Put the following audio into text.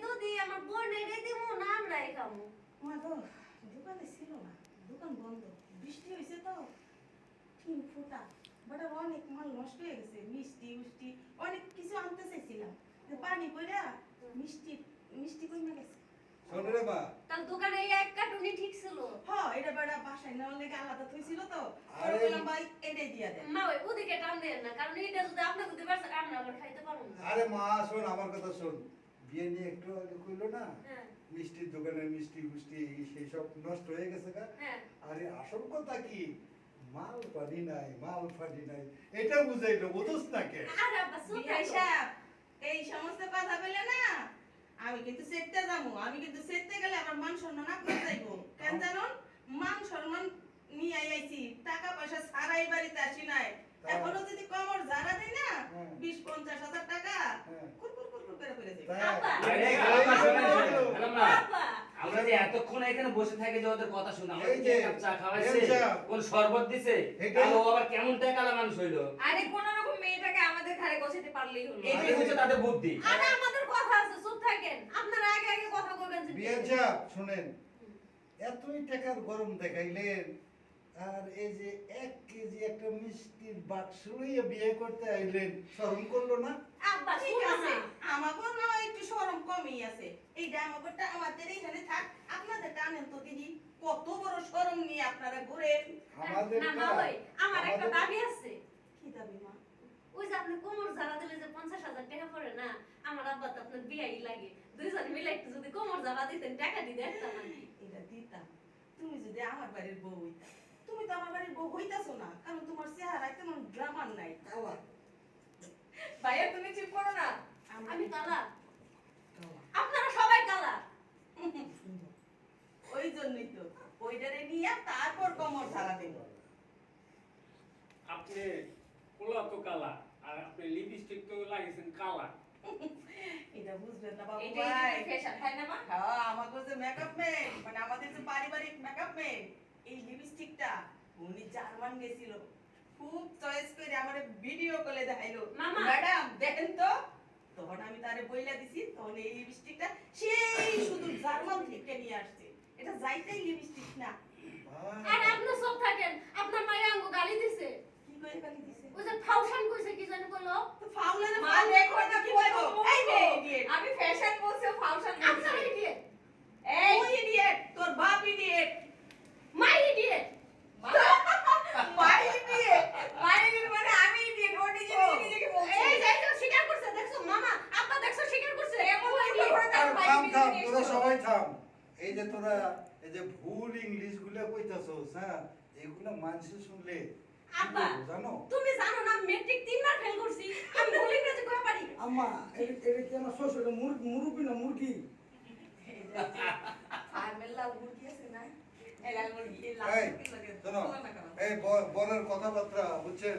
দুধি আমার বোন এনে দিমু না আমরাই খামু। মা তো দোকানে ছিল না দোকান বন্ধ। বৃষ্টি হয়েছে তো তিন ফুটা। বাটার অনেক মাল নষ্ট হয়ে গেছে মিষ্টি উষ্টি অনেক কিছু আনতে চাইছিলাম। পানি পড়া মিষ্টি মিষ্টি কমে গেছে। শোনো রে মা। তার দোকানে এক কার্টুনই ঠিক ছিল। হ এটা বেড়া বাসায় নেওয়ার লেগে আলাদা থইছিল তো। আরে- বললাম ভাই এটাই দিয়া দেন। মা ওই ওদিকে টান দেন না কারণ এটা যদি আপনাকে দিতে আমরা আবার খাইতে পারব না। আরে মা শোন আমার কথা শোন। বিয়ে নিয়ে একটু আগে কইলো না? হ্যাঁ। মিষ্টির দোকানে মিষ্টি ফুষ্টি সেই সব নষ্ট হয়ে গেছে গা। হ্যাঁ। আরে আসল কথা কি? মাল পানি নাই মাল পানি নাই এটা বুঝাইলো বুঝোস না কে? আর এই সমস্ত কথা বলে না আমি কিন্তু সেটতে যাব আমি কিন্তু সেটতে গেলে আমার মান সম্মান আপনার যাইবো। কেন জানুন মান সম্মান নিয়ে আইছি টাকা পয়সা ছাড়াই বাড়িতে আসি নাই। এখনও যদি কমর জারা দেয় না আমরা যে এতক্ষণ এখানে বসে থাকি যে ওদের কথা শুনে আমাদের এই যে, এক কাপ চা খাওয়াইছে কোন শরবত দিছে ও আবার কেমন টাকালা মানুষ হইল? আরে কোন রকম মেয়েটাকে আমাদের ঘরে বসাতে পারলেই হলো। এটাই হচ্ছে তাদের বুদ্ধি। আর আমাদের কথা আছে চুপ থাকেন। আপনারা আগে আগে কথা কইবেন যে বিয়ে শুনেন। এতই টাকার গরম দেখাইলেন আর এই যে এক কেজি একটা মিষ্টির বাক্স বিয়ে করতে আইলেন শরম করল না? আব্বা ঠিক আছে। না আমাকেও না একটু সরম কমই আছে। এইটা আমাদেরটা আমাদের এইখানে থাক আপনাদের টানেন তো দিদি কত বড় সরম নিয়ে আপনারা ঘুরেন। আমাদের আমার একটা দাবি আছে। কি দাবি মা? ওই যে আপনি কোমর জারা দিলে যে পঞ্চাশ হাজার টাকা পড়ে না আমার আব্বা তো আপনার বিয়াই লাগে। দুইজন মিলে একটু যদি কোমর জারা দিতেন টাকা দিতে একটা এটা দিতাম। তুমি যদি আমার বাড়ির বউ হইতা তুমি তো আমার বাড়ির বউ হইতাছো না কারণ তোমার চেহারায় তেমন গ্রামার নাই ভাইয়া তুমি চুপ করো না। আমি কালা কালা। আপনারা সবাই কালা ওই জন্যই তো ওইটারে নিয়ে তারপর কমর ঝাড়া দেব। আপনি পোলা তো কালা আর আপনি লিপস্টিক তো লাগিয়েছেন কালা। এটা বুঝবেন না বাবু ভাই। ফ্যাশন তাই না মা? হ্যাঁ আমাকে যে মেকআপ ম্যান মানে আমাদের যে পারিবারিক মেকআপ ম্যান এই লিপস্টিকটা উনি জার্মান গেছিল। খুব চয়েস করে আমার ভিডিও কলে দেখাইলো। মামা। ম্যাডাম দেখেন তো। তখন আমি তারে বইলা দিছি তখন এই লিপস্টিকটা সেই শুধু জার্মান থেকে নিয়ে আসছে। এটা যাইতেই লিপস্টিক না। আর আপনি সব থাকেন আপনার মায়ের আঙ্গু গালি দিছে। কি করে গালি দিছে? ওই যে ফাউশন কইছে কি জানি কইলো তো ফাউলারে মা ফাউল দেখো না কি কি বলব? এই যে আমি ফ্যাশন বলছি ফাউশন বলছি। ইডিয়েট এই। ওই idiot, তোর বাপ ইডিয়েট দিয়ে মানে আমি দিয়ে ওটি জিনিস নিজেকে বলছি। এই যাই তো স্বীকার করছে দেখছ? মামা আব্বা দেখছ স্বীকার করছে। এমন থাম থাম তোরা সবাই থাম। এই যে তোরা এই যে ভুল ইংলিশগুলো কইতাছস হ্যাঁ এগুলো মানুষ শুনলে আব্বা। জানো? তুমি জানো না মেট্রিক তিনবার ফেল করছি। আমি ভুল ইংরেজি কইতে পারি। আম্মা এটা কি আমার শ্বশুর মুরগি না মুরগি? ফার্মের লাল মুরগি আছে না? এই লাল মুরগি লাল মুরগি লাগে এই বরের কথাবার্তা বুঝছেন?